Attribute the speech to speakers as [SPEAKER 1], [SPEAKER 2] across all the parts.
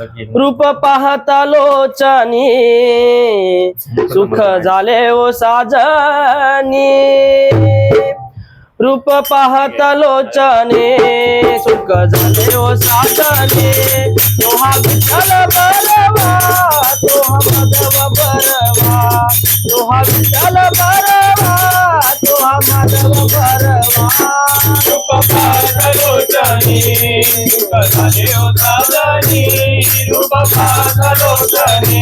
[SPEAKER 1] रूप पाहता लोचनी सुख झाले ओ साजनी. रूप पाहता लोचने सुख झाले ओ साजने. तोहा विठ्ठल बरवा तोहा माधव बरवा तोहा विठ्ठल बरवा तोहा माधव बरवा
[SPEAKER 2] रूप पाहलोचनी सुख झाले हो साजनी रूप पाहलोचनी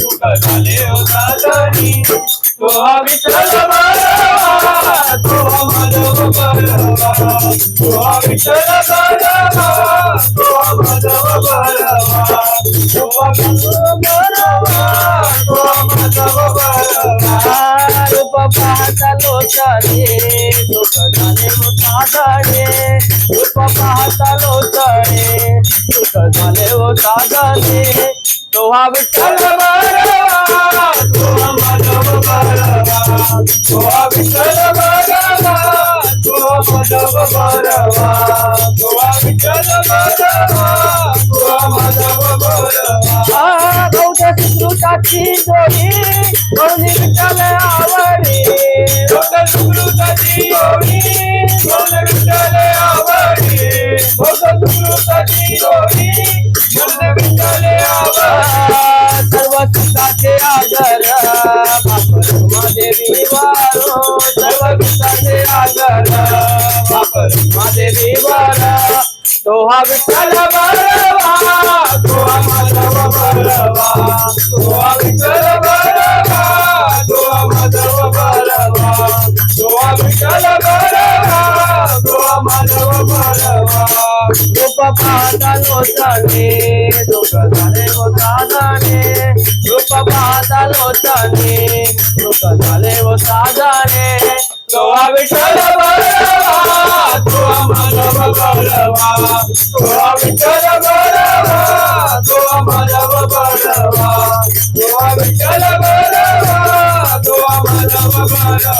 [SPEAKER 2] सुख झाले हो साजनी तो हा विठ्ठल बरवा तो हा माधव बरवा तो हा विठ्ठल बरवा तो हा माधव बरवा तो हा विठ्ठल
[SPEAKER 1] रूप पाहता लोचने सुख झाले ओ साजने रूप पाहता लोचने सुख झाले ओ साजने तोहा विठ्ठल
[SPEAKER 2] बरवा तो हा माधव बरवा तो हा विठ्ठल बरवा तो हा माधव बरवा तो हा विठ्ठल
[SPEAKER 1] सुखाचे महादेवी हा विठ्ठल बरवा
[SPEAKER 2] तो माधव बरवा विठ्ठल बरवा माधव बरवा विठ्ठल बरवा माधव बरवा
[SPEAKER 1] रूप पाहता दुःख झाले रूप पाहता दुःख झाले साजाने
[SPEAKER 2] तो हा विठ्ठल बरवा